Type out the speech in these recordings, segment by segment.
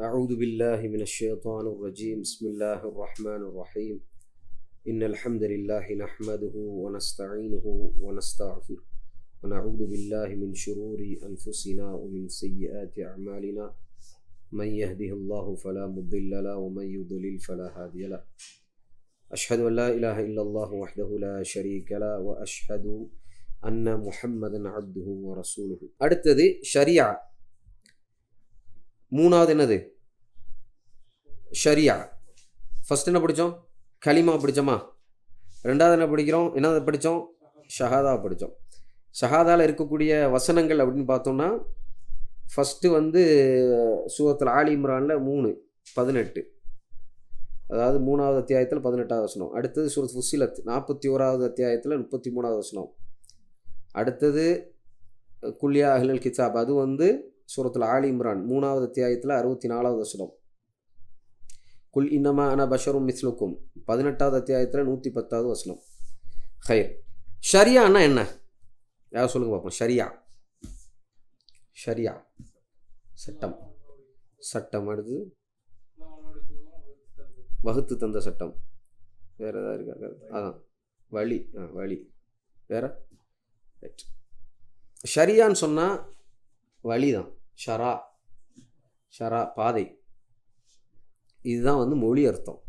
أعوذ بالله من الشيطان الرجيم. بسم الله الرحمن الرحيم. إن الحمد لله نحمده ونستعينه ونستغفره ونعوذ بالله من شرور أنفسنا ومن سيئات أعمالنا. من يهده الله فلا مضل له ومن يضلل فلا هادي له. أشهد أن لا إله إلا الله وحده لا شريك له وأشهد أن محمدا عبده ورسوله. அடுத்தது شريعة மூணாவது என்னது? ஷரியா. ஃபஸ்ட் என்ன படித்தோம் கலிமா படித்தோமா ரெண்டாவது என்ன படிக்கிறோம்? என்னது படித்தோம் ஷஹாதா படித்தோம் ஷஹாதாவில் இருக்கக்கூடிய வசனங்கள் அப்படின்னு பார்த்தோம்னா ஃபஸ்ட்டு வந்து சூரத்தில் ஆலி இம்ரானில் மூணு பதினெட்டு. அதாவது மூணாவது அத்தியாயத்தில் பதினெட்டாவது வசனம். அடுத்தது சூரத் ஃபுசிலத் நாற்பத்தி ஓராவது அத்தியாயத்தில் முப்பத்தி மூணாவது வசனம். அடுத்தது குல்யா அஹ்லல் கிதாப் அது வந்து சூரத்தில் ஆலி இம்ரான் மூணாவது அத்தியாயத்தில் அறுபத்தி நாலாவது வசனம். குல் இன்னமா அன பஷரும் மிஸ்லுக்கும். பதினெட்டாவது அத்தியாயத்தில் நூற்றி பத்தாவது வசனம். ஹைர். ஷரியான்னா என்ன? யார் சொல்லுங்க பார்ப்போம் ஷரியா. ஷரியா. சட்டம். சட்டம் அடுத்து. வகுத்து தந்த சட்டம். வேற ஏதாவது இருக்கா? அதான். வழி. ஆ வழி. வேற? ரைட் ஷரியான்னு சொன்னால் வழி தான் ஷரா ஷரா பாதை. இதுதான் வந்து மொழி அர்த்தம்.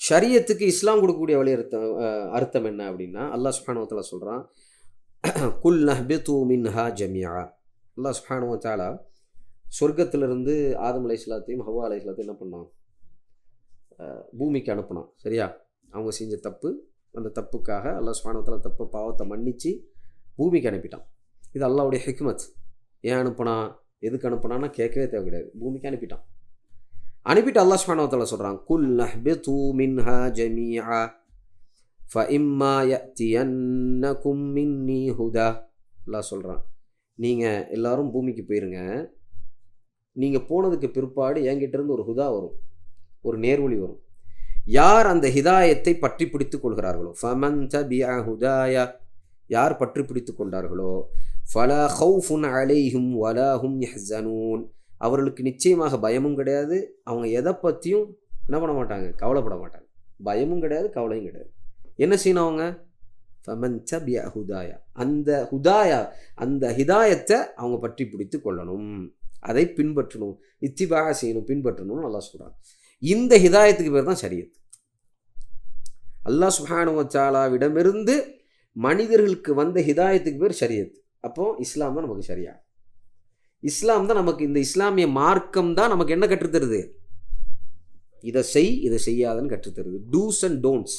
ஷரியத்துக்கு இஸ்லாம் கொடுக்கக்கூடிய வழி அர்த்தம் அர்த்தம் என்ன அப்படின்னா அல்லாஹ் சுஹானுவத்தில் சொல்கிறான் குல் நஹ்பித்து மின்ஹா ஜமியா அல்லாஹ் சுஹானுவத்தாலா சொர்க்கத்திலிருந்து ஆதம் அலை இஸ்லாத்தையும் ஹவா அலை இஸ்லாத்தையும் என்ன பண்ணான்? பூமிக்கு அனுப்பினான். சரியா? அவங்க செஞ்ச தப்பு அந்த தப்புக்காக அல்லாஹ் சுஹானுவத்தாலா தப்பு பாவத்தை மன்னித்து பூமிக்கு அனுப்பிட்டான். இது அல்லாவுடைய ஹிக்மத். ஏன் அனுப்புனா? எதுக்கு அனுப்புனான்னா கேட்கவே தேவை கிடையாது. பூமிக்கு அனுப்பிட்டான். அனுப்பிட்டு அல்லாஹ் சுப்ஹானஹு சொல்கிறான் குல் நஹ்பித்து மின்ஹா ஜமீஆ ஃபஇம்மா யஅத்தியன்னகும் மின்னி ஹுதா. எல்லாம் சொல்கிறான் நீங்கள் எல்லாரும் பூமிக்கு போயிருங்க. நீங்கள் போனதுக்கு பிற்பாடு என்கிட்டேருந்து ஒரு ஹுதா வரும். ஒரு நேர்வழி வரும். யார் அந்த ஹிதாயத்தை பற்றி பிடித்து கொள்கிறார்களோ? ஃபமன் தபிஅ ஹுதாயா. யார் பற்றி பிடித்து கொண்டார்களோ? ஃபலா ஹவுஃபுன் அலைஹும் வலாஹும் யஹ்சனூன் அவர்களுக்கு நிச்சயமாக பயமும் கிடையாது. அவங்க எதை பற்றியும் என்ன பண்ண மாட்டாங்க? கவலைப்பட மாட்டாங்க. பயமும் கிடையாது கவலையும் கிடையாது. என்ன செய்யணும் அவங்க? ஃபமன் ஹுதாயா அந்த ஹுதாயா அந்த ஹிதாயத்தை அவங்க பற்றி பிடித்து கொள்ளணும். அதை பின்பற்றணும். இத்திபாக செய்யணும் பின்பற்றணும்னு நல்லா சொல்கிறாங்க இந்த ஹிதாயத்துக்கு பேர் தான் சரியத் அல்லாஹ் சுஹானுவச்சாலாவிடமிருந்து மனிதர்களுக்கு வந்த ஹிதாயத்துக்கு பேர் சரியத்து அப்போது இஸ்லாம் தான் நமக்கு சரியா இஸ்லாம் தான் நமக்கு இந்த இஸ்லாமிய மார்க்கம் தான் நமக்கு என்ன கற்றுத்தருது? இதை செய் இதை செய்யாதன்னு கற்றுத்தருது. டூஸ் அண்ட் டோன்ட்ஸ்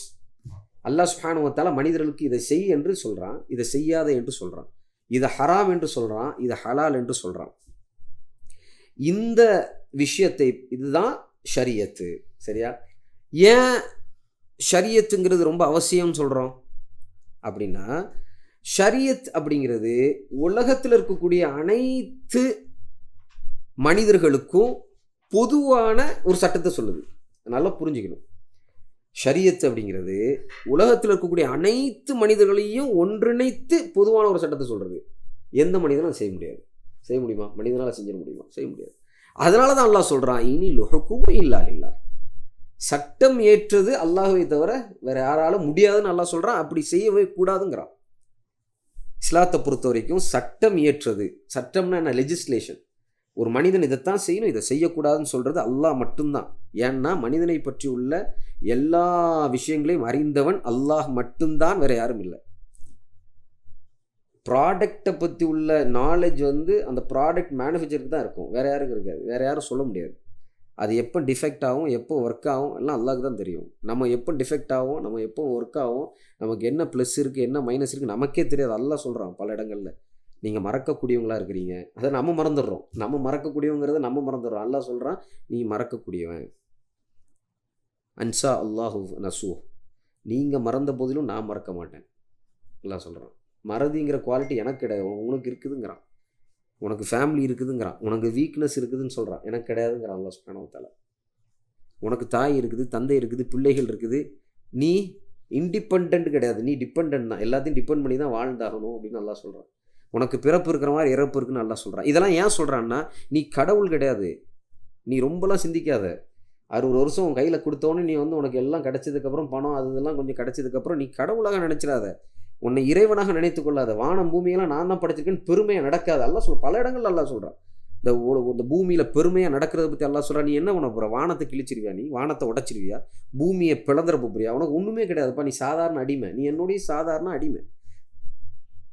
அல்லாஹ் சுஹானுவத்தால் மனிதர்களுக்கு இதை செய் என்று சொல்கிறான் இதை செய்யாத என்று சொல்கிறான் இதை ஹராம் என்று சொல்கிறான் இதை ஹலால் என்று சொல்கிறான் இந்த விஷயத்தை இதுதான் ஷரியத்து. சரியா? ஏன் ஷரியத்துங்கிறது ரொம்ப அவசியம் சொல்கிறோம் அப்படின்னா ஷரியத் அப்படிங்கிறது உலகத்தில் இருக்கக்கூடிய அனைத்து மனிதர்களுக்கும் பொதுவான ஒரு சட்டத்தை சொல்லுது. நல்லா புரிஞ்சுக்கணும். ஷரியத் அப்படிங்கிறது உலகத்தில் இருக்கக்கூடிய அனைத்து மனிதர்களையும் ஒன்றிணைத்து பொதுவான ஒரு சட்டத்தை சொல்கிறது எந்த மனிதனும் செய்ய முடியாது. செய்ய முடியுமா? மனிதனால் செஞ்சிட முடியுமா? செய்ய முடியாது. அதனால தான் அல்லாஹ் சொல்கிறான் இனி லுஹக்கும் இல்லா இல்லா சட்டம் ஏற்றது அல்லாஹுவை தவிர வேறு யாராலும் முடியாதுன்னு அல்லாஹ் சொல்கிறான் அப்படி செய்யவே கூடாதுங்கிறான். இஸ்லாத்தை பொறுத்த வரைக்கும் சட்டம் இயற்றது. சட்டம்னா என்ன? லெஜிஸ்லேஷன் ஒரு மனிதன் இதைத்தான் செய்யணும். இதை செய்யக்கூடாதுன்னு சொல்கிறது அல்லாஹ் மட்டும்தான். ஏன்னா மனிதனை பற்றி உள்ள எல்லா விஷயங்களையும் அறிந்தவன் அல்லாஹ் மட்டும்தான். வேறு யாரும் இல்லை. ப்ராடக்டை பற்றி உள்ள நாலேஜ் வந்து அந்த ப்ராடக்ட் மேனுஃபேக்சருக்கு தான் இருக்கும். வேறு யாருக்கும் இருக்காது. வேறு யாரும் சொல்ல முடியாது. அது எப்போ டிஃபெக்ட் ஆகும் எப்போ ஒர்க் ஆகும் எல்லாம் அல்லாக்கு தான் தெரியும். நம்ம எப்போ டிஃபெக்ட் ஆகும் நம்ம எப்போ ஒர்க் ஆகும் நமக்கு என்ன ப்ளஸ் இருக்குது என்ன மைனஸ் இருக்குது நமக்கே தெரியாது. அல்லா சொல்கிறான் பல இடங்களில். நீங்கள் மறக்கக்கூடியவங்களா இருக்கிறீங்க. அதை நம்ம மறந்துடுறோம். நம்ம மறக்கக்கூடியவங்கிறத நம்ம மறந்துடுறோம். அல்லா சொல்கிறான் நீ மறக்கக்கூடியவன். அன்சா அல்லாஹு நசூ நீங்கள் மறந்த போதிலும் நான் மறக்க மாட்டேன். அல்லாஹ் சொல்கிறான் மறதிங்கிற குவாலிட்டி எனக்கு கிடையாது. உனக்கு இருக்குதுங்கிறான். உனக்கு ஃபேமிலி இருக்குதுங்கிறான். உனக்கு வீக்னஸ் இருக்குதுன்னு சொல்கிறான் எனக்கு கிடையாதுங்கிறான் அல்லாஹ் சுப்ஹானஹு உனக்கு தாய் இருக்குது தந்தை இருக்குது பிள்ளைகள் இருக்குது. நீ இண்டிபெண்ட் கிடையாது. நீ டிபெண்ட் தான். எல்லாத்தையும் டிபெண்ட் பண்ணி தான் வாழ்ந்தாகணும் அப்படின்னு நல்லா சொல்கிறான் உனக்கு பிறப்பு இருக்கிற மாதிரி இறப்பு இருக்குன்னு நல்லா சொல்கிறான் இதெல்லாம் ஏன் சொல்கிறான்னா நீ கடவுள் கிடையாது. நீ ரொம்பலாம் சிந்திக்காத. அறுபது வருஷம் உன் கையில் கொடுத்தோன்னே நீ வந்து உனக்கு எல்லாம் கிடைச்சதுக்கப்புறம் பணம் அது இதெல்லாம் கொஞ்சம் கிடைச்சதுக்கப்புறம் நீ கடவுளாக நினச்சிடாத. உன்னை இறைவனாக நினைத்து கொள்ளாத வானம் பூமியெல்லாம் நான் தான் படைச்சிருக்கேன்னு பெருமையாக நடக்காது. அல்ல சொல் பல இடங்கள்ல எல்லாம் சொல்கிறான் இந்த இந்த பூமியில் பெருமையாக நடக்கிறத பற்றி எல்லாம் சொல்கிறா நீ என்ன பண்ண போகிற வானத்தை கிழிச்சிருவியா நீ? வானத்தை உடச்சிருவியா? பூமியை பிளந்துற போறியா? உனக்கு ஒன்றுமே கிடையாதுப்பா நீ சாதாரண அடிமை. நீ என்னுடைய சாதாரண அடிமை.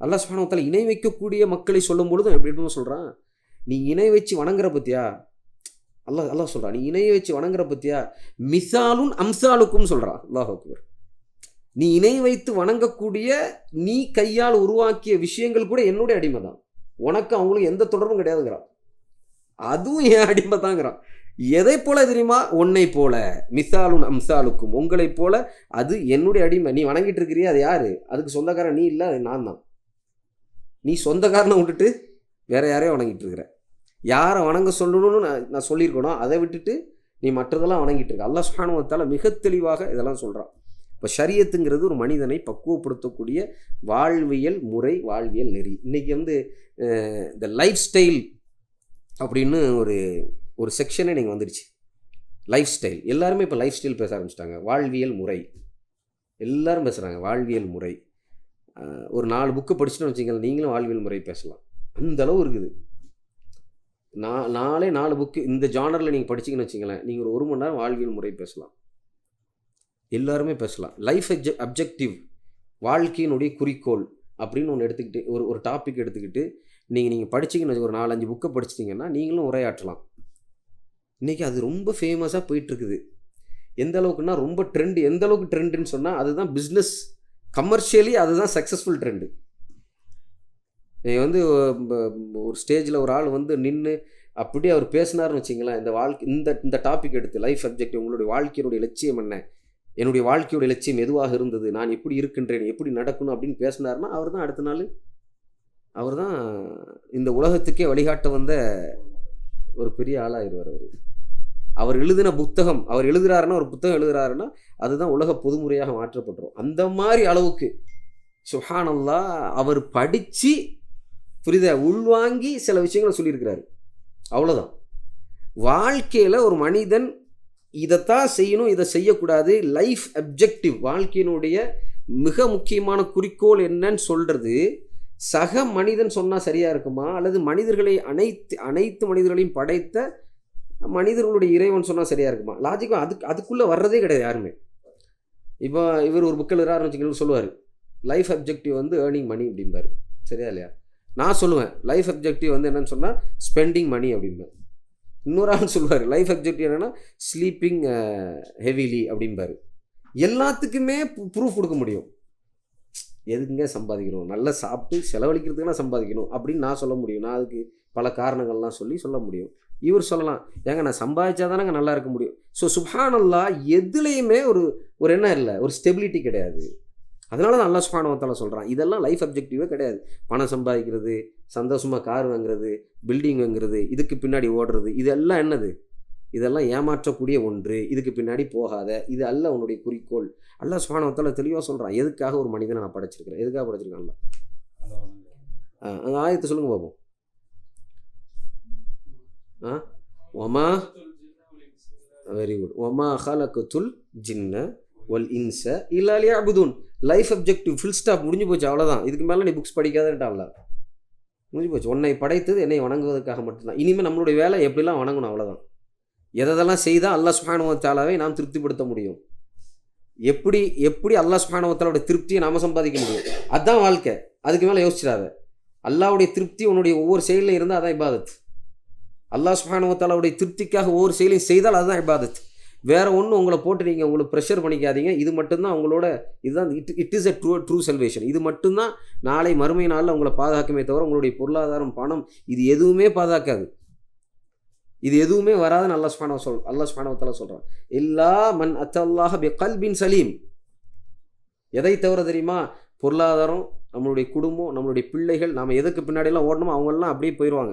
அல்லா சுப்ஹானஹு இணை வைக்கக்கூடிய மக்களை சொல்லும் பொழுதும் எப்படி சொல்கிறான் நீ இணை வச்சு வணங்குற பத்தியா? அல்ல அல்ல சொல்கிறான் நீ இணையை வச்சு வணங்குற பத்தியா? மிசாலும் அம்சாலுக்கும் சொல்கிறான் அல்லாஹ் அக்பர். நீ இணை வைத்து வணங்கக்கூடிய நீ கையால் உருவாக்கிய விஷயங்கள் கூட என்னுடைய அடிமை தான் உனக்கு அவங்களுக்கு எந்த தொடர்பும் கிடையாதுங்கிறான். அதுவும் என் அடிமை தாங்கிறான் எதை போல தெரியுமா? உன்னை போல. மிசாலும் அம்சாலுக்கும். உங்களைப் போல. அது என்னுடைய அடிமை. நீ வணங்கிட்டு இருக்கிறிய அது யாரு? அதுக்கு சொந்தக்காரன் நீ இல்லை அது நான் தான். நீ சொந்தக்காரனை விட்டுட்டு வேற யாரையும் வணங்கிட்டு இருக்கிற. யாரை வணங்க சொல்லணும்னு நான் நான் சொல்லியிருக்கணும் அதை விட்டுட்டு நீ மற்றதெல்லாம் வணங்கிட்டு இருக்க. அல்லாஹ் சுஹானுவத்தால் மிக தெளிவாக இதெல்லாம் சொல்கிறான் இப்போ ஷரியத்துங்கிறது ஒரு மனிதனை பக்குவப்படுத்தக்கூடிய வாழ்வியல் முறை வாழ்வியல் நெறி. இன்றைக்கி வந்து இந்த லைஃப் ஸ்டைல் அப்படின்னு ஒரு ஒரு செக்ஷனே நீங்கள் வந்துடுச்சு. Lifestyle. எல்லாருமே இப்போ லைஃப் ஸ்டைல் பேச ஆரம்பிச்சிட்டாங்க. வாழ்வியல் முறை. எல்லாரும் பேசுகிறாங்க வாழ்வியல் முறை. ஒரு நாலு புக்கு படிச்சுட்டு வச்சிங்களேன் நீங்களும் வாழ்வியல் முறை பேசலாம். அந்த அளவு இருக்குது. நான் நாலே நாலு புக்கு இந்த ஜானரில் நீங்கள் படிச்சிங்கன்னு வச்சிங்களேன் நீங்கள் ஒரு ஒரு மணி நேரம் வாழ்வியல் முறை பேசலாம். எல்லாருமே பேசலாம். லைஃப் எக்ஜ அப்ஜெக்டிவ் வாழ்க்கையினுடைய குறிக்கோள் அப்படின்னு ஒன்று எடுத்துக்கிட்டு ஒரு ஒரு டாபிக் எடுத்துக்கிட்டு நீங்கள் நீங்கள் படிச்சிங்கன்னு ஒரு நாலஞ்சு புக்கை படிச்சிட்டிங்கன்னா நீங்களும் உரையாற்றலாம் இன்றைக்கி அது ரொம்ப ஃபேமஸாக போயிட்டுருக்குது. எந்த அளவுக்குன்னா ரொம்ப ட்ரெண்ட் எந்த அளவுக்கு ட்ரெண்டுன்னு சொன்னால் அதுதான் பிஸ்னஸ் கமர்ஷியலி அதுதான் சக்ஸஸ்ஃபுல் ட்ரெண்டு நீங்கள் வந்து ஒரு ஸ்டேஜில் ஒரு ஆள் வந்து நின்று அப்படியே அவர் பேசினார்னு வச்சிங்களேன் இந்த வாழ்க்கை இந்த இந்த டாபிக் எடுத்து லைஃப் சப்ஜெக்ட் உங்களுடைய வாழ்க்கையினுடைய லட்சியம் என்ன? என்னுடைய வாழ்க்கையோட லட்சியம் எதுவாக இருந்தது? நான் எப்படி இருக்கின்றேன்? எப்படி நடக்கணும்? அப்படின்னு பேசினார்னா அவர் தான் அடுத்த நாள் அவர் தான் இந்த உலகத்துக்கே வழிகாட்ட வந்த ஒரு பெரிய ஆளாகிடுவார் அவர். அவர் எழுதின புத்தகம் அவர் எழுதுறாருன்னா ஒரு புத்தகம் எழுதுறாருன்னா அதுதான் உலக பொதுமுறையாக மாற்றப்பட்டுரும். அந்த மாதிரி அளவுக்கு சுஹானல்லா அவர் படித்து புரித உள்வாங்கி சில விஷயங்களை சொல்லியிருக்கிறாரு. அவ்வளோதான் வாழ்க்கையில் ஒரு மனிதன் இதைத்தான் செய்யணும் இதை செய்யக்கூடாது. லைஃப் அப்ஜெக்டிவ் வாழ்க்கையினுடைய மிக முக்கியமான குறிக்கோள் என்னன்னு சொல்கிறது சக மனிதன் சொன்னால் சரியாக இருக்குமா? அல்லது மனிதர்களை அனைத்து அனைத்து மனிதர்களையும் படைத்த மனிதர்களுடைய இறைவன் சொன்னால் சரியாக இருக்குமா? லாஜிக்கும் அதுக்கு அதுக்குள்ளே வர்றதே கிடையாது யாருமே. இப்போ இவர் ஒரு புக்கில் இருக்காருன்னு வச்சுக்கணும் சொல்லுவார். லைஃப் அப்ஜெக்டிவ் வந்து ஏர்னிங் மணி அப்படிம்பாரு. சரியா இல்லையா? நான் சொல்லுவேன் லைஃப் அப்ஜெக்டிவ் வந்து என்னன்னு சொன்னால் ஸ்பெண்டிங் மணி அப்படிம்பேன் இன்னொரு ஆள் சொல்லுவார் லைஃப் அப்ஜெக்டிவ் என்னென்னா ஸ்லீப்பிங் ஹெவிலி அப்படிம்பாரு. எல்லாத்துக்குமே ப்ரூஃப் கொடுக்க முடியும். எதுக்குங்க சம்பாதிக்கணும்? நல்லா சாப்பிட்டு செலவழிக்கிறதுக்குலாம் சம்பாதிக்கணும்? அப்படின்னு நான் சொல்ல முடியும். நான் அதுக்கு பல காரணங்கள்லாம் சொல்லி சொல்ல முடியும். இவர் சொல்லலாம் ஏங்க நான் சம்பாதிச்சா தானங்க நல்லா இருக்க முடியும்? ஸோ சுஹானல்லா எதுலேயுமே ஒரு ஒரு என்ன இல்லை. ஒரு ஸ்டெபிலிட்டி கிடையாது. அதனால தான் நல்லா சுஹானவத்தால் சொல்கிறான் இதெல்லாம் லைஃப் அப்ஜெக்டிவே கிடையாது. பணம் சம்பாதிக்கிறது சந்தோஷமாக கார் வாங்குறது பில்டிங் வாங்குறது இதுக்கு பின்னாடி ஓடுறது இதெல்லாம் என்னது? இதெல்லாம் ஏமாற்றக்கூடிய ஒன்று. இதுக்கு பின்னாடி போகாத. இது அல்ல உன்னுடைய குறிக்கோள். அல்ல சுவானவத்தால் தெளிவாக சொல்கிறான் எதுக்காக ஒரு மனிதனை நான் படைச்சிருக்கிறேன்? எதுக்காக படைச்சிருக்கேன் அந்த ஆயத்தை சொல்லுங்க பார்ப்போம் ஆ? ஒமா வெரி குட் ஒமா ஹலக்கத்துல் ஜின்ன ஒல் இன்ச இல்லாலியா அபுதூன் லைஃப் அப்ஜெக்டிவ் ஃபுல் ஸ்டாப் முடிஞ்சு போச்சு. அவ்வளோதான் இதுக்கு மேலே நீ புக்ஸ் படிக்காதன்ட்டான்ல முடிஞ்சு போச்சு. உன்னை படைத்தது என்னை வணங்குவதற்காக மட்டும்தான். இனிமேல் நம்மளுடைய வேலை எப்படிலாம் வணங்கணும் அவ்வளோதான் எதெல்லாம் செய்தால் அல்லாஹ் சுஹானுவத்தாலாவே நாம் திருப்திப்படுத்த முடியும். எப்படி எப்படி அல்லாஹ் சுஹானுவத்தாலோட திருப்தியை நாம் சம்பாதிக்க முடியும்? அதுதான் வாழ்க்கை. அதுக்கு மேலே யோசிச்சிடாத. அல்லாவுடைய திருப்தி உன்னுடைய ஒவ்வொரு செயலில் இருந்தால் அதான் இபாதத். அல்லாஹ் சுஹானுவத்தாலாவுடைய திருப்திக்காக ஒவ்வொரு செயலையும் செய்தால் அதுதான் இபாதத். வேறு ஒன்றும் உங்களை போட்டு நீங்கள் உங்களுக்கு ப்ரெஷர் பண்ணிக்காதீங்க. இது மட்டும்தான் உங்களோட இதுதான் it it is a true true salvation இது மட்டும்தான் நாளை மறுமை நாளில் உங்களை பாதுகாக்குமே தவிர உங்களுடைய பொருளாதாரம் பணம் இது எதுவுமே பாதுகாக்காது. இது எதுவுமே வராதுன்னு அல்லா சுபானவ சொல் அல்லா சுபானவத்தால சொல்கிறான் எல்லா மண் அத்தல்லாஹ பி கல்பின் சலீம். எதை தவிர தெரியுமா? பொருளாதாரம் நம்மளுடைய குடும்பம் நம்மளுடைய பிள்ளைகள் நாம் எதுக்கு பின்னாடியெல்லாம் ஓடணுமோ அவங்கெல்லாம் அப்படியே போயிடுவாங்க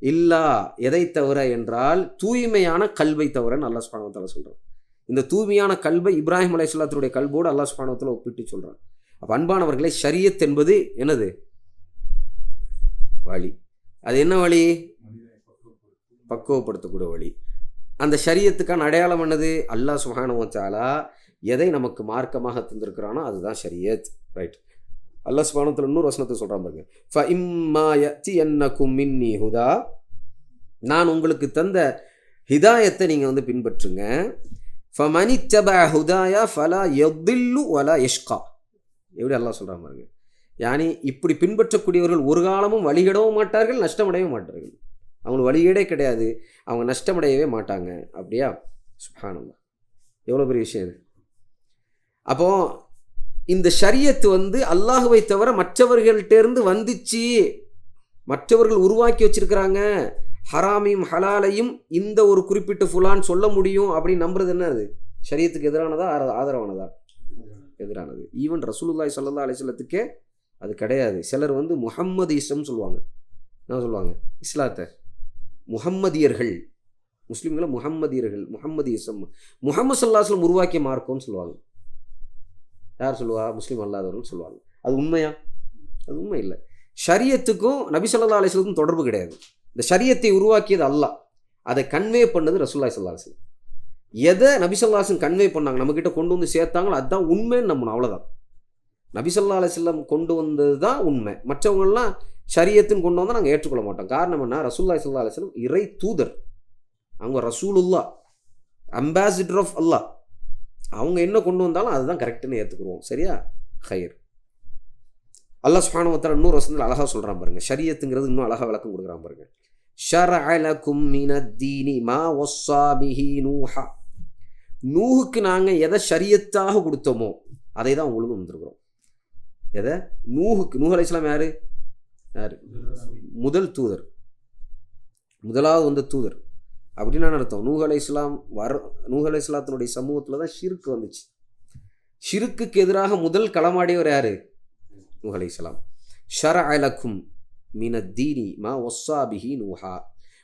இல்லா எதை தவிர என்றால் தூய்மையான கல்வை தவிரன்னு அல்லாஹ் சுபானவத்தால சொல்கிறான் இந்த தூய்மையான கல்வை இப்ராஹிம் அலையாத்துடைய கல்வோடு அல்லாஹ் சுபானவத்தில் ஒப்பிட்டு சொல்கிறான் அப்போ அன்பானவர்களே ஷரியத் என்பது என்னது? வழி. அது என்ன வழி? பக்குவப்படுத்தக்கூடிய வழி. அந்த ஷரியத்துக்கான அடையாளம் என்னது? அல்லாஹ் சுபானுவத்தாலா எதை நமக்கு மார்க்கமாக தந்திருக்கிறானோ அதுதான் ஷரியத். ரைட். அல்லா சுபானத்தில் இன்னொரு வசனத்தை சொல்கிறான் பாருங்க. ஃப இம்மா யத்தி என்னக்கும் மின்னி ஹுதா. நான் உங்களுக்கு தந்த ஹிதாயத்தை நீங்கள் வந்து பின்பற்றுங்க. ஃபமனி தப ஹுதாயா ஃபலா எதில்லு வலா எஷ்கா எப்படி அல்லா சொல்கிறான் பாருங்க. யானி இப்படி பின்பற்றக்கூடியவர்கள் ஒரு காலமும் வழிகிடவும் மாட்டார்கள் நஷ்டமடையவும் மாட்டார்கள். அவங்களுக்கு வழியீடே கிடையாது அவங்க நஷ்டமடையவே மாட்டாங்க. அப்படியா? சுபானந்தா எவ்வளோ பெரிய விஷயம் இது. அப்போது இந்த ஷரியத்து வந்து அல்லாஹுவை தவிர மற்றவர்கள்ட்டேருந்து வந்துச்சு. மற்றவர்கள் உருவாக்கி வச்சிருக்கிறாங்க. ஹராமையும் ஹலாலையும் இந்த ஒரு குறிப்பிட்ட ஃபுலான் சொல்ல முடியும் அப்படின்னு நம்புறது என்ன அது? ஷரியத்துக்கு எதிரானதா? ஆர- ஆதரவானதா? எதிரானது. ஈவன் ரசூலுல்லாய் சல்லா அலைஹி அது கிடையாது. சிலர் வந்து முகம்மது இஸ்லம் சொல்லுவாங்க. என்ன சொல்லுவாங்க? இஸ்லாத்தை. முகம்மதியர்கள் முஸ்லீம்களை முஹம்மதியர்கள் முகம்மது இஸ்லம் முகமது சல்லாஸ்லம் உருவாக்கிய மார்க்கம்னு சொல்லுவாங்க. யார் சொல்லுவா? முஸ்லீம் அல்லாதவர்கள் சொல்லுவாங்க. அது உண்மையா? அது உண்மை இல்லை. ஷரியத்துக்கும் நபி ஸல்லல்லாஹு தொடர்பு கிடையாது. இந்த ஷரியத்தை உருவாக்கியது அல்லாஹ். அதை கன்வே பண்ணது ரசூல்லா சல்லா அலிஸ்லம் எதை நபிசல்லாசன் கன்வே பண்ணாங்க? நம்மக்கிட்ட கொண்டு வந்து சேர்த்தாங்களோ? அதுதான் உண்மைன்னு நம்பணும். அவ்வளோதான் நபிசல்லா அலிஸ்லம் கொண்டு வந்தது தான் உண்மை. மற்றவங்கள்லாம் ஷரியத்துன்னு கொண்டு வந்தால் நாங்கள் ஏற்றுக்கொள்ள மாட்டோம். காரணம் என்ன? ரசூல்லா சொல்லா அலிஸ்லம் இறை தூதர். அவங்க ரசூலுல்லா அம்பாசிடர் ஆஃப் அல்லாஹ் அவங்க என்ன கொண்டு வந்தாலும் அதுதான் கரெக்டுன்னு ஏற்றுக்குருவோம் சரியா? ஹயர் அல்லாஹ் சுப்ஹானஹு இன்னொரு வசனத்தில் அழகாக சொல்கிறான் பாருங்க. ஷரியத்துங்கிறது இன்னும் அழகாக விளக்கம் கொடுக்குறான் பாருங்க. ஷரஅ மினத்தீனி மா வஸ்ஸா பிஹி நூஹா. நூஹுக்கு நாங்கள் எதை ஷரியத்தாக கொடுத்தோமோ அதை தான் உங்களுக்கு வந்திருக்கிறோம் எதை? நூஹுக்கு. நூஹ் அலைஹிஸ்ஸலாம் யார்? யார்? முதல் தூதர். முதலாவது வந்த தூதர். அப்படின்னு என்ன அர்த்தம் நூஹ் அலை இஸ்லாம் வர நூஹ் அலை இஸ்லாத்தினுடைய சமூகத்தில் தான் ஷிருக்கு வந்துச்சு ஷிருக்குக்கு எதிராக முதல் களமாடியவர் யாரு நூஹ் அலை இஸ்லாம் ஷர அலக்கும் மின தீனி மா ஒஸ்ஸா பிஹி நூஹா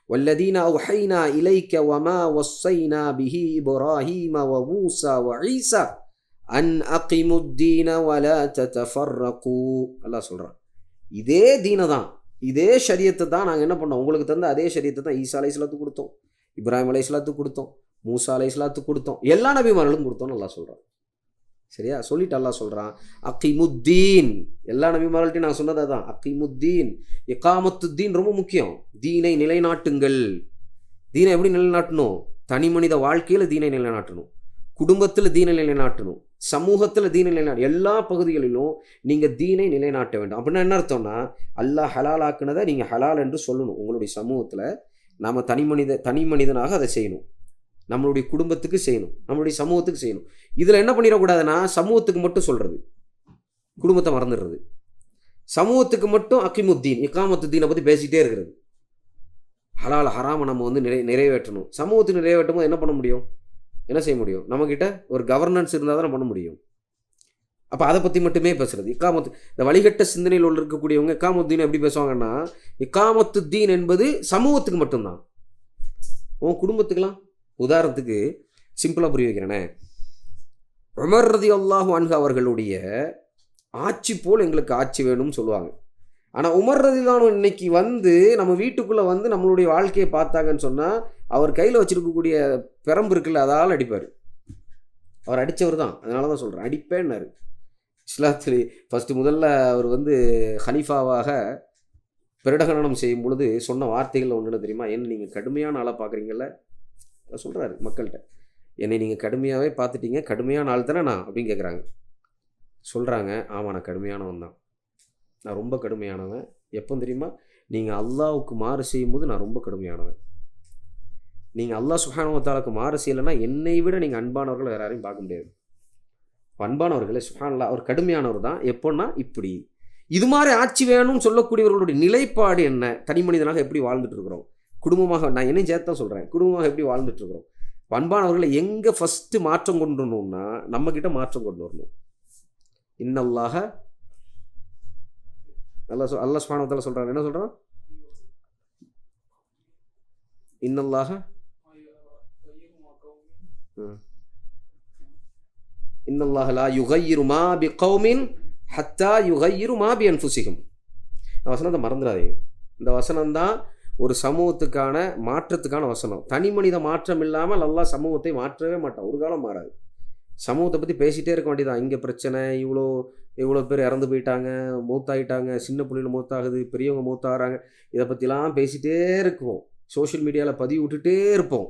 والذين أوحينا إليك وما وصينا به إبراهيم وموسى وعيسى أن أقيموا الدين ولا تتفرقوا அல்லாஹ் சொல்கிறான் இதே தீனை தான் இதே ஷரியத்தை தான் நாங்கள் என்ன பண்ணோம் உங்களுக்கு தந்த அதே ஷரியத்தை தான் ஈசா அலை இஸ்லாத்துக்கு கொடுத்தோம் இப்ராஹிம் அலை இஸ்லாத்துக்கு கொடுத்தோம் மூசா அலை இஸ்லாத்துக்கு கொடுத்தோம் எல்லா நபிமார்களுக்கும் கொடுத்தோம்னு நல்லா சொல்கிறான் சரியா? சொல்லிட்டு அல்லா சொல்கிறான் அக்கிமுத்தீன் எல்லா நபிமார்கள்ட்டையும் நான் சொன்னது தான் அக்கிமுத்தீன் இக்காமத்துத்தீன் ரொம்ப முக்கியம். தீனை நிலைநாட்டுங்கள். தீனை எப்படி நிலைநாட்டணும்? தனி மனித வாழ்க்கையில் தீனை நிலைநாட்டணும். குடும்பத்தில் தீனை நிலைநாட்டணும். சமூகத்தில் தீனை நிலைநாட்டு எல்லா பகுதிகளிலும் நீங்கள் தீனை நிலைநாட்ட வேண்டும். அப்படின்னா என்ன அர்த்தம்னா அல்லாஹ் ஹலால் ஆக்குனதை நீங்கள் ஹலால் என்று சொல்லணும். உங்களுடைய சமூகத்தில் நாம் தனி மனித தனி மனிதனாக அதை செய்யணும். நம்மளுடைய குடும்பத்துக்கு செய்யணும். நம்மளுடைய சமூகத்துக்கு செய்யணும். இதில் என்ன பண்ணிடக்கூடாதுன்னா சமூகத்துக்கு மட்டும் சொல்கிறது குடும்பத்தை மறந்துடுறது. சமூகத்துக்கு மட்டும் அக்கிமுத்தீன் இக்காமத்துத்தீனை பற்றி பேசிகிட்டே இருக்கிறது. ஹலால் ஹராமை நம்ம வந்து நிறை நிறைவேற்றணும். சமூகத்துக்கு நிறைவேற்றும் போது என்ன பண்ண முடியும்? என்ன செய்ய முடியும்? நம்மக்கிட்ட ஒரு கவர்னன்ஸ் இருந்தால் தான் பண்ண முடியும். அப்போ அதை பற்றி மட்டுமே பேசுகிறது இக்காமத்து இந்த வழிகட்ட சிந்தனையில் உள்ள இருக்கக்கூடியவங்க இக்காமத்துதீன் எப்படி பேசுவாங்கன்னா இக்காமத்துத்தீன் என்பது சமூகத்துக்கு மட்டும்தான். உன் குடும்பத்துக்கெல்லாம் உதாரணத்துக்கு சிம்பிளாக புரிய வைக்கிறேனே. உமர் ரதி அல்லாஹு அன்ஹு அவர்களுடைய ஆட்சி போல் எங்களுக்கு ஆட்சி வேணும்னு சொல்லுவாங்க. ஆனால் உமர் ரதிலானு இன்னைக்கு வந்து நம்ம வீட்டுக்குள்ளே வந்து நம்மளுடைய வாழ்க்கையை பார்த்தாங்கன்னு சொன்னால் அவர் கையில் வச்சுருக்கக்கூடிய பெரம்பு இருக்குல்ல அதால் அடிப்பார். அவர் அடித்தவர் தான் அதனால தான் சொல்கிறேன் அடிப்பேன்னாரு. இஸ்லாத்தில் ஃபஸ்ட்டு முதல்ல அவர் வந்து ஹனீஃபாவாக பிரடகனம் செய்யும் பொழுது சொன்ன வார்த்தைகள் ஒன்று தெரியுமா? என்ன நீங்கள் கடுமையான ஆளாக பார்க்குறீங்கல்ல சொல்கிறாரு மக்கள்கிட்ட. என்னை நீங்கள் கடுமையாகவே பார்த்துட்டீங்க கடுமையான ஆள் தானே நான் அப்படின்னு கேட்குறாங்க சொல்கிறாங்க ஆமாம் நான் கடுமையானவன் தான். நான் ரொம்ப கடுமையானவன். எப்போ தெரியுமா? நீங்கள் அல்லாவுக்கு மாறு செய்யும்போது நான் ரொம்ப கடுமையானவன். நீங்கள் அல்லாஹ் சுஹானுவத்தாலுக்கு மாறு செய்யலைன்னா என்னை விட நீங்கள் அன்பானவர்கள் வேறு யாரையும் பார்க்க முடியாது. பண்பானவர்களே சுஹான்லா அவர் கடுமையானவர் தான். எப்போன்னா இப்படி. இது மாதிரி ஆட்சி வேணும்னு சொல்லக்கூடியவர்களுடைய நிலைப்பாடு என்ன? தனி மனிதனாக எப்படி வாழ்ந்துட்டு இருக்கிறோம் குடும்பமாக நான் என்னையும் சேர்த்து தான் சொல்கிறேன் குடும்பமாக எப்படி வாழ்ந்துட்டு இருக்கிறோம் பண்பானவர்களை எங்கே ஃபஸ்ட்டு மாற்றம் கொண்டு வரணும்னா நம்மக்கிட்ட மாற்றம் கொண்டு வரணும். இன்னல்லாக நல்லா சொல் அல்லா ஸ்மானத்தில் சொல்கிறாங்க என்ன சொல்கிறான் இன்னல்லாக ம். லா யுகையிரு மா பி கௌமின் ஹத்தா யுகையிரு மா பி அன்ஃபுசிகும் இந்த வசனத்தை மறந்துடாதீங்க. இந்த வசனம் தான் ஒரு சமூகத்துக்கான மாற்றத்துக்கான வசனம். தனி மனித மாற்றம் இல்லாமல் நல்லா சமூகத்தை மாற்றவே மாட்டான். ஒரு காலம் மாறாது. சமூகத்தை பற்றி பேசிகிட்டே இருக்க வேண்டியதான் இங்கே பிரச்சனை இவ்வளோ இவ்வளோ பேர் இறந்து போயிட்டாங்க மூத்தாயிட்டாங்க சின்ன பிள்ளைகள் மூத்தாகுது பெரியவங்க மூத்தாகிறாங்க. இதை பற்றிலாம் பேசிகிட்டே இருக்கிறோம். சோஷியல் மீடியாவில் பதிவு விட்டுட்டே இருப்போம்.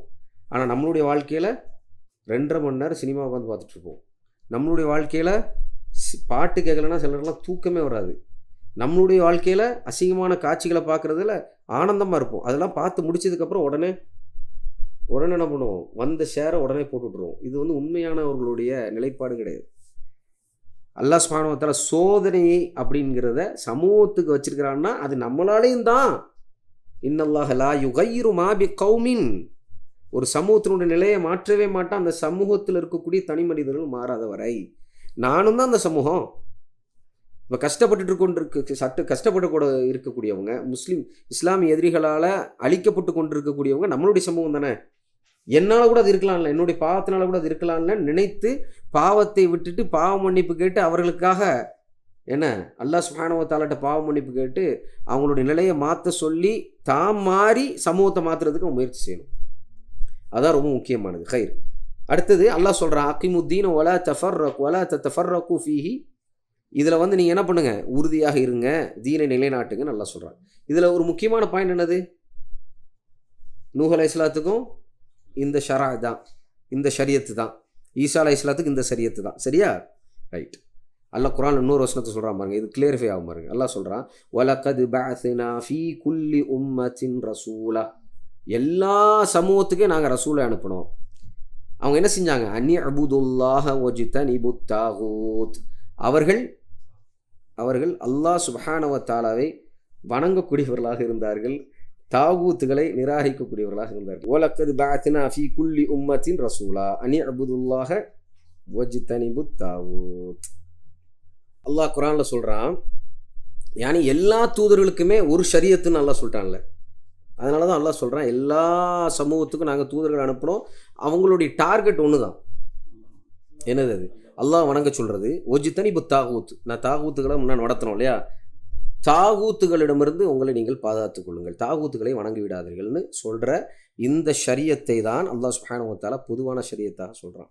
ஆனால் நம்மளுடைய வாழ்க்கையில் ரெண்டரை மணி நேரம் சினிமா உட்காந்து பார்த்துட்ருப்போம் நம்மளுடைய வாழ்க்கையில் பாட்டு கேட்கலன்னா சிலர்லாம் தூக்கமே வராது. நம்மளுடைய வாழ்க்கையில் அசிங்கமான காட்சிகளை பார்க்குறதுல ஆனந்தமாக இருப்போம். அதெல்லாம் பார்த்து முடிச்சதுக்கப்புறம் உடனே உடனே என்ன பண்ணுவோம்? வந்த ஷேரை உடனே போட்டு விட்ருவோம் இது வந்து உண்மையானவர்களுடைய நிலைப்பாடு கிடையாது. அல்லாஹ் சுபானுவத்தால் சோதனை அப்படிங்கிறத சமூகத்துக்கு வச்சிருக்கிறான்னா அது நம்மளாலேயும் தான். இன்னல்லாஹலா யுகைரு மாபி கௌமின். ஒரு சமூகத்தினுடைய நிலையை மாற்றவே மாட்டான். அந்த சமூகத்தில் இருக்கக்கூடிய தனி மனிதர்கள் மாறாத வரை நானும் தான் அந்த சமூகம். இப்போ கஷ்டப்பட்டு கொண்டிருக்க சட்டு கஷ்டப்பட்டு கூட இருக்கக்கூடியவங்க முஸ்லீம் இஸ்லாமிய எதிரிகளால் அழிக்கப்பட்டு கொண்டிருக்கக்கூடியவங்க நம்மளுடைய சமூகம் தானே. என்னால் கூட அது இருக்கலாம்ல என்னுடைய பாவத்தினால கூட அது இருக்கலாம்ல நினைத்து பாவத்தை விட்டுட்டு பாவ மன்னிப்பு கேட்டு அவர்களுக்காக என்ன? அல்லாஹ் சுஹானவத்தாலட்ட பாவ மன்னிப்பு கேட்டு அவங்களுடைய நிலையை மாற்ற சொல்லி தாம் மாறி சமூகத்தை மாற்றுறதுக்கு முயற்சி செய்யணும். அதான் ரொம்ப முக்கியமானது. கயிறு அடுத்தது அல்லாஹ் சொல்கிறான் அக்கிமுத்தீன் ஒலா தஃபர் ஒலா தஃபர் ரகு ஃபீஹி. இதில் வந்து நீங்கள் என்ன பண்ணுங்கள் உறுதியாக இருங்க தீனை நிலைநாட்டுங்க நல்லா சொல்கிறாங்க இதில் ஒரு முக்கியமான பாயிண்ட் என்னது? நூஹ் அலை இஸ்லாத்துக்கும் இந்த ஷரா தான் இந்த ஷரியத்து தான். ஈசா அலை இஸ்லாத்துக்கு இந்த சரியத்து தான். சரியா? ரைட் அல்லாஹ் குரான் இன்னொரு வசனத்தை சொல்கிறான் பாருங்க இது கிளியரிஃபை ஆகும் பாருங்க. அல்லாஹ் சொல்கிறான் வலக்கது பேசினா ஃபீ குல்லி உம்மத்தின் ரசூலா. எல்லா சமூகத்துக்கும் நாங்கள் ரசூலை அனுப்பினோம். அவங்க என்ன செஞ்சாங்க? அன்னி அபுதுல்லாஹ ஒஜித்த நிபுத்தாகூத் அவர்கள் அவர்கள் அல்லாஹ் சுபஹானவ தாலாவை வணங்கக்கூடியவர்களாக இருந்தார்கள். தாகூத்துகளை நிராகரிக்கக்கூடியவர்களாக இருந்தார்கள். ஓலக்கது பாத்தினா ஃபி குல்லி உம்மத்தின் ரசூலா. அனி அபுதுல்லாஹ ஒஜித்தனிபு தாவூத் அல்லாஹ் குரானில் சொல்கிறான் யானி எல்லா தூதர்களுக்குமே ஒரு ஷரியத்துன்னு நல்லா சொல்லிட்டான்ல. அதனால தான் நல்லா சொல்கிறேன் எல்லா சமூகத்துக்கும் நாங்கள் தூதர்கள் அனுப்பினோம். அவங்களுடைய டார்கெட் ஒன்று தான் என்னது அது? அல்லாஹ் வணங்க சொல்கிறது ஒஜித்தனி இப்போ தாகூத். நான் தாகூத்துகளை முன்னாடி நடத்தணும் இல்லையா? தாகூத்துகளிடமிருந்து உங்களை நீங்கள் பாதுகாத்து கொள்ளுங்கள். தாகூத்துகளை வணங்கி விடாதீர்கள்னு சொல்கிற இந்த ஷரியத்தை தான் அல்லாஹ் சுஹானுவத்தால பொதுவான ஷரியத்தாக சொல்கிறான்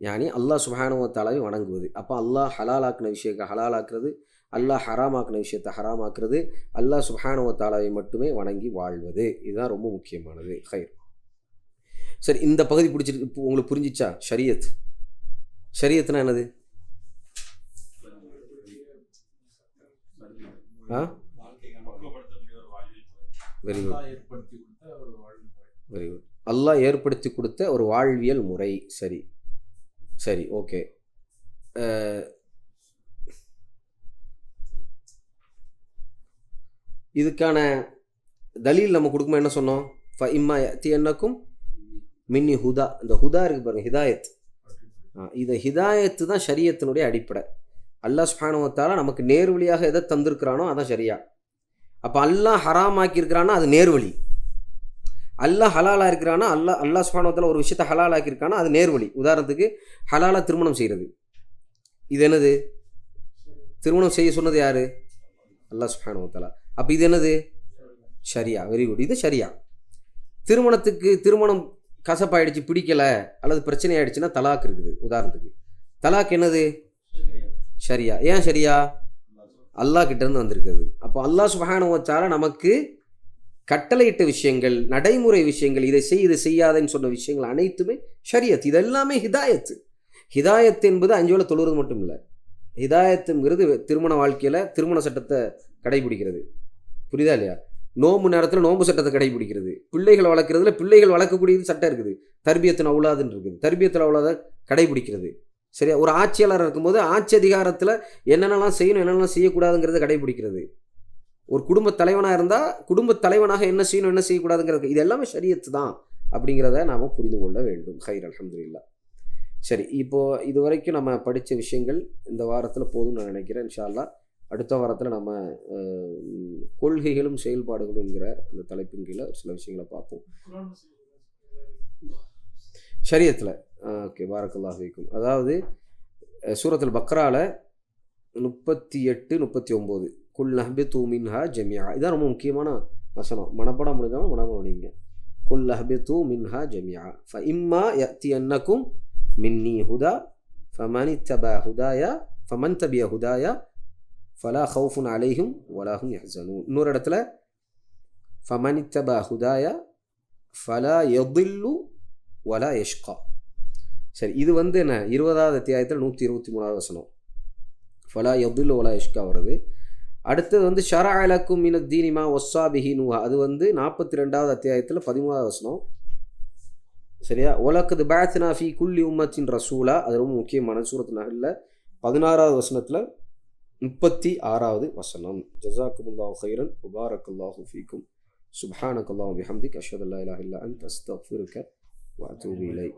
யானி அல்லாஹ் சுஹானுவத்தாலாவை வணங்குவது. அப்போ அல்லாஹ் ஹலாலாக்கின விஷயத்தை ஹலாலாக்குறது அல்லாஹ் ஹராமாக்கின விஷயத்தை ஹராமாக்குறது அல்லாஹ் சுஹானுவத்தாலாவை மட்டுமே வணங்கி வாழ்வது. இதுதான் ரொம்ப முக்கியமானது. ஹைர். சரி இந்த பகுதி பிடிச்சிருக்கு இப்போ உங்களுக்கு புரிஞ்சிச்சா? ஷரியத். ஷரியத்னா என்னது? ஆ? வெரி குட் வெரி குட் அல்லாஹ் ஏற்படுத்தி கொடுத்த ஒரு வாழ்வியல் முறை. சரி. சரி ஓகே. இதுக்கான தலீல் நம்ம கொடுக்குமா என்ன சொன்னோம்? ஃப இம்மா தி என்னக்கும் மின்னி ஹுதா. இந்த ஹுதா இருக்கு பாருங்கள் ஹிதாயத். இந்த ஹிதாயத்து தான் ஷரியத்தினுடைய அடிப்படை. அல்லாஹ் சுஹானுவத்தால் நமக்கு நேர்வழியாக எதை தந்திருக்கிறானோ அதான் சரியா அப்போ அல்லாஹ் ஹராமாக்கியிருக்கிறானா அது நேர்வழி அல்லாஹ் ஹலாலாக இருக்கிறானா அல்லாஹ் அல்லாஹ் சுஹானுவத்தால் ஒரு விஷயத்தை ஹலாலாக்கி ஆக்கியிருக்கானா அது நேர்வழி உதாரணத்துக்கு ஹலாலாக திருமணம் செய்கிறது இது என்னது? திருமணம் செய்ய சொன்னது யார்? அல்லாஹ் சுஹானுவத்தாலா அப்போ இது என்னது? சரியா வெரி குட் இது சரியா. திருமணத்துக்கு திருமணம் கசப்பாயிடுச்சு பிடிக்கலை அல்லது பிரச்சனை ஆயிடுச்சுன்னா தலாக் இருக்குது உதாரணத்துக்கு. தலாக் என்னது? சரியா. ஏன் சரியா? அல்லாஹ் கிட்டேருந்து வந்திருக்குது அப்போ அல்லாஹ் சுபஹானுவச்சால நமக்கு கட்டளையிட்ட விஷயங்கள் நடைமுறை விஷயங்கள் இதை செய் இதை செய்யாதன்னு சொன்ன விஷயங்கள் அனைத்துமே ஷரியத். இது எல்லாமே ஹிதாயத்து. ஹிதாயத் என்பது அஞ்சு தொழுவது மட்டும் இல்லை. ஹிதாயத்துங்கிறது திருமண வாழ்க்கையில் திருமண சட்டத்தை கடைபிடிக்கிறது. புரியுதா இல்லையா? நோம்பு நேரத்தில் நோம்பு சட்டத்தை கடைபிடிக்கிறது. பிள்ளைகள் வளர்க்குறதுல பிள்ளைகள் வளர்க்கக்கூடியது சட்டம் இருக்குது. தர்பியத்தின் அவ்வளோதுன்னு இருக்குது. தர்பியத்தில் அவுலாத கடைபிடிக்கிறது. சரியா? ஒரு ஆட்சியாளர் இருக்கும்போது ஆட்சி அதிகாரத்தில் என்னென்னலாம் செய்யணும் என்னென்னலாம் செய்யக்கூடாதுங்கிறத கடைபிடிக்கிறது. ஒரு குடும்ப தலைவனாக இருந்தால் குடும்ப தலைவனாக என்ன செய்யணும் என்ன செய்யக்கூடாதுங்கிறது இது எல்லாமே சரியத்து தான் அப்படிங்கிறத நாம் புரிந்து கொள்ள வேண்டும். ஹைர் அலமதுல்லா சரி இப்போது இது வரைக்கும் நம்ம படித்த விஷயங்கள் இந்த வாரத்தில் போதும்னு நான் நினைக்கிறேன். இன்ஷால்லா அடுத்த வாரத்தில் நம்ம கொள்கைகளும் செயல்பாடுகளும்ங்கிற அந்த தலைப்பின் கீழே சில விஷயங்களை பார்ப்போம். ஷரியத்தில் ஓகே பாரக்கல்லாஹ் வைக்கும் அதாவது சூரத்தில் பக்ராவில் முப்பத்தி எட்டு முப்பத்தி ஒம்பது குல் நஹ்பி தூமின்ஹா ஜெமியா இதான் ரொம்ப முக்கியமான வசனம். மனப்படம் முடிஞ்சவங்க மனப்படம் முடியுங்க குல் அஹ்பித்து மின்ஹா ஜெமியா ஃப இம்மா யத்தி அன்னக்கும் மின்னி ஹுதா ஃபமனி தப ஹுதாயா ஃபமன் தபிய ஹுதாயா ஃபலா ஹவுஃபுன் அலைஹும் வலாஹும் யஹ்சனூன் இன்னொரு இடத்துல ஃபமனி தபா ஹுதாயா ஃபலா எதில்லு வலா யஷ்கா சரி இது வந்து என்ன? இருபதாவது அத்தியாயத்தில் நூற்றி இருபத்தி மூணாவது வசனம். ஃபலா எதில்லு வலா யஷ்கா வருது. அடுத்தது வந்து ஷரா அலக்கும் மின தீனிமா ஒஸ்ஸா பிஹி அது வந்து நாற்பத்தி ரெண்டாவது அத்தியாயத்தில் பதிமூணாவது வசனம். சரியா? ஒலக்கது பேத்னா ஃபி குல்லி உம்மத்தின் ரசூலா அது ரொம்ப முக்கியமான சூரத் நகரில் பதினாறாவது வசனத்தில் முப்பத்தி ஆறாவது வசனம் ஜசாக்குமுல்லாஹு ஹைரன் முபாரக்கல்லாஹு ஃபீக்கும் சுப்ஹானக்கல்லாஹு பிஹம்திக் அஷ்ஹது அல்லா இலாஹ இல்லா அன்த அஸ்தக்ஃபிருக்க வஅத்தூபு இலைக்